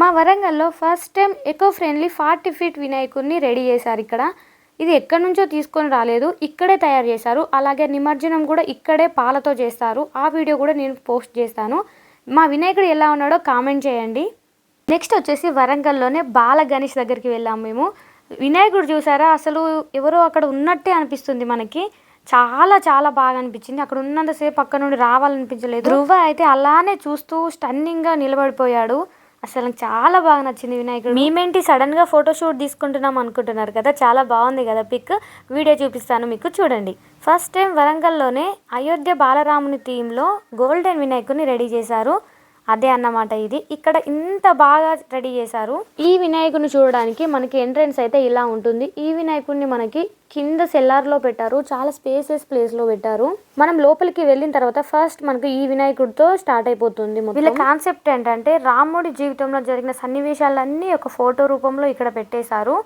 మా వరంగల్లో first time eco friendly forty feet వినాయకుడిని రెడీ చేశారు ఇక్కడ. ఇది ఎక్కడి నుంచో తీసుకొని రాలేదు ఇక్కడే తయారు చేశారు. అలాగే నిమజ్జనం కూడా ఇక్కడే పాలతో చేస్తారు. ఆ వీడియో కూడా నేను పోస్ట్ చేస్తాను. మా వినాయకుడు ఎలా ఉన్నాడో కామెంట్ చేయండి. నెక్స్ట్ వచ్చేసి వరంగల్లోనే బాల గణేష్ దగ్గరికి వెళ్ళాము మేము. వినాయకుడు చూసారా? అసలు ఎవరో అక్కడ ఉన్నట్టే అనిపిస్తుంది మనకి. చాలా చాలా బాగా అనిపించింది. అక్కడ ఉన్నంతసేపు అక్కడ నుండి రావాలనిపించలేదు. ధృవ అయితే అలానే చూస్తూ స్టన్నింగ్గా నిలబడిపోయాడు. అసలు నాకు చాలా బాగా నచ్చింది వినాయకుడు. మేమేంటి సడన్గా ఫోటోషూట్ తీసుకుంటున్నాం అనుకుంటున్నారు కదా చాలా బాగుంది కదా పిక్. వీడియో చూపిస్తాను మీకు చూడండి. ఫస్ట్ టైం వరంగల్లోనే అయోధ్య బాలరాముని థీమ్లో గోల్డెన్ వినాయకుడిని రెడీ చేశారు. అదే అన్నమాట ఇది. ఇక్కడ ఇంత బాగా రెడీ చేశారు. ఈ వినాయకుని చూడడానికి మనకి ఎంట్రన్స్ అయితే ఇలా ఉంటుంది. ఈ వినాయకుడిని మనకి కింద సెల్లార్లో పెట్టారు. చాలా స్పేసెస్ ప్లేస్లో పెట్టారు. మనం లోపలికి వెళ్ళిన తర్వాత ఫస్ట్ మనకు ఈ వినాయకుడితో స్టార్ట్ అయిపోతుంది వీళ్ళ కాన్సెప్ట్ ఏంటంటే రాముడి జీవితంలో జరిగిన సన్నివేశాలన్నీ ఒక ఫోటో రూపంలో ఇక్కడ పెట్టేశారు.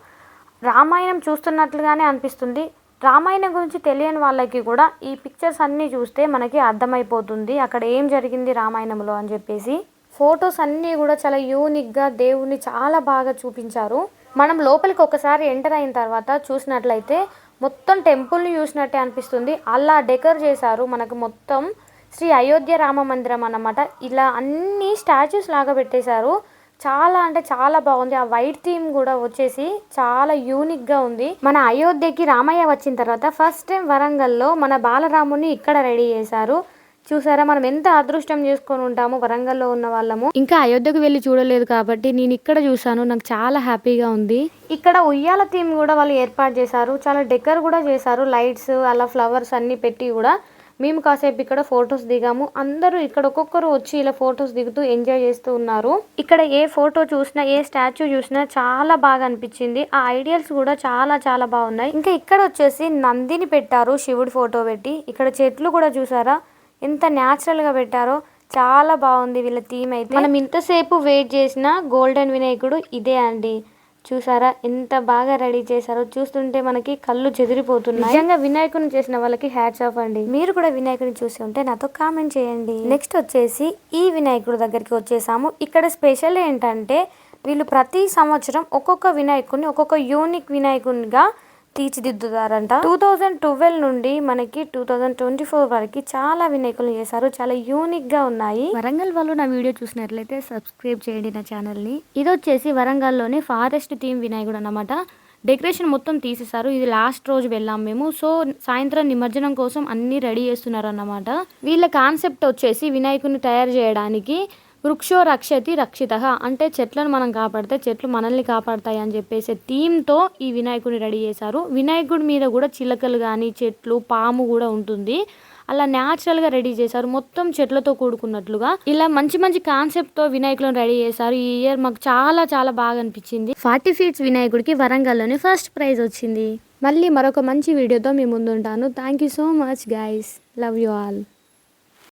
రామాయణం చూస్తున్నట్లుగానే అనిపిస్తుంది. రామాయణం గురించి తెలియని వాళ్ళకి కూడా ఈ పిక్చర్స్ అన్నీ చూస్తే మనకి అర్థమైపోతుంది అక్కడ ఏం జరిగింది రామాయణంలో అని చెప్పేసి. ఫొటోస్ అన్నీ కూడా చాలా యూనిక్గా దేవుణ్ణి చాలా బాగా చూపించారు. మనం లోపలికి ఒకసారి ఎంటర్ అయిన తర్వాత చూసినట్లయితే మొత్తం టెంపుల్ని చూసినట్టే అనిపిస్తుంది. అలా డెకర్ చేశారు మనకు మొత్తం శ్రీ అయోధ్య రామ మందిరం అన్నమాట. ఇలా అన్ని స్టాచ్యూస్ లాగా పెట్టేశారు. చాలా అంటే చాలా బాగుంది. ఆ వైట్ థీమ్ కూడా వచ్చేసి చాలా యూనిక్గా ఉంది. మన అయోధ్యకి రామయ్య వచ్చిన తర్వాత ఫస్ట్ టైం వరంగల్లో మన బాలరాముని ఇక్కడ రెడీ చేశారు. చూసారా? మనం ఎంత అదృష్టం చేసుకొని ఉంటాము వరంగల్లో ఉన్న వాళ్ళము. ఇంకా అయోధ్యకు వెళ్ళి చూడలేదు కాబట్టి నేను ఇక్కడ చూసాను నాకు చాలా హ్యాపీగా ఉంది. ఇక్కడ ఉయ్యాల థీమ్ కూడా వాళ్ళు ఏర్పాటు చేశారు. చాలా డెకర్ కూడా చేశారు. లైట్స్ అలా ఫ్లవర్స్ అన్ని పెట్టి కూడా మేము కాసేపు ఇక్కడ ఫొటోస్ దిగాము. అందరూ ఇక్కడ ఒక్కొక్కరు వచ్చి ఇలా ఫొటోస్ దిగుతూ ఎంజాయ్ చేస్తూ ఉన్నారు. ఇక్కడ ఏ ఫోటో చూసినా ఏ స్టాచ్యూ చూసినా చాలా బాగా అనిపించింది. ఆ ఐడియల్స్ కూడా చాలా చాలా బాగున్నాయి. ఇంకా ఇక్కడ వచ్చేసి నందిని పెట్టారు శివుడి ఫోటో పెట్టి. ఇక్కడ చెట్లు కూడా చూసారా? ఎంత న్యాచురల్గా పెట్టారో. చాలా బాగుంది వీళ్ళ థీమ్ అయితే. మనం ఇంతసేపు వెయిట్ చేసిన గోల్డెన్ వినాయకుడు ఇదే అండి. చూసారా ఎంత బాగా రెడీ చేశారో చూస్తుంటే మనకి కళ్ళు చెదిరిపోతున్నాయి. నిజంగా వినాయకుని చేసిన వాళ్ళకి హ్యాట్స్ ఆఫ్ అండి. మీరు కూడా వినాయకుని చూసి ఉంటే నాతో కామెంట్ చేయండి. నెక్స్ట్ వచ్చేసి ఈ వినాయకుడి దగ్గరికి వచ్చేసాము. ఇక్కడ స్పెషల్ ఏంటంటే వీళ్ళు ప్రతి సంవత్సరం ఒక్కొక్క వినాయకుడిని ఒక్కొక్క యూనిక్ వినాయకునిగా తీర్చిదిద్దుతారంట. టూ థౌజండ్ ట్వెల్వ్ నుండి మనకి టూ థౌజండ్ ట్వంటీ ఫోర్ వరకు చాలా వినాయకులు చేశారు. చాలా యూనిక్గా ఉన్నాయి. వరంగల్ వాళ్ళు నా వీడియో చూసినట్లయితే సబ్స్క్రైబ్ చేయండి నా ఛానల్ని ఇది వచ్చేసి వరంగల్లోని ఫారెస్ట్ థీమ్ వినాయకుడు అన్నమాట. డెకరేషన్ మొత్తం తీసేశారు. ఇది లాస్ట్ రోజు వెళ్ళాం మేము. సో సాయంత్రం నిమజ్జనం కోసం అన్ని రెడీ చేస్తున్నారు అన్నమాట. వీళ్ళ కాన్సెప్ట్ వచ్చేసి వినాయకుని తయారు చేయడానికి వృక్షో రక్షతి రక్షిత. అంటే చెట్లను మనం కాపాడితే చెట్లు మనల్ని కాపాడతాయి అని చెప్పేసి థీమ్తో ఈ వినాయకుడిని రెడీ చేశారు. వినాయకుడి మీద కూడా చిలకలు కానీ చెట్లు పాము కూడా ఉంటుంది. అలా న్యాచురల్గా రెడీ చేశారు. మొత్తం చెట్లతో కూడుకున్నట్లుగా ఇలా మంచి మంచి కాన్సెప్ట్తో వినాయకులను రెడీ చేశారు. ఈ ఇయర్ మాకు చాలా చాలా బాగా అనిపించింది. ఫార్టీ ఫీట్స్ వినాయకుడికి వరంగల్లోనే ఫస్ట్ ప్రైజ్ వచ్చింది. మళ్ళీ మరొక మంచి వీడియోతో మీ ముందుంటాను. Thank you so much guys love you all.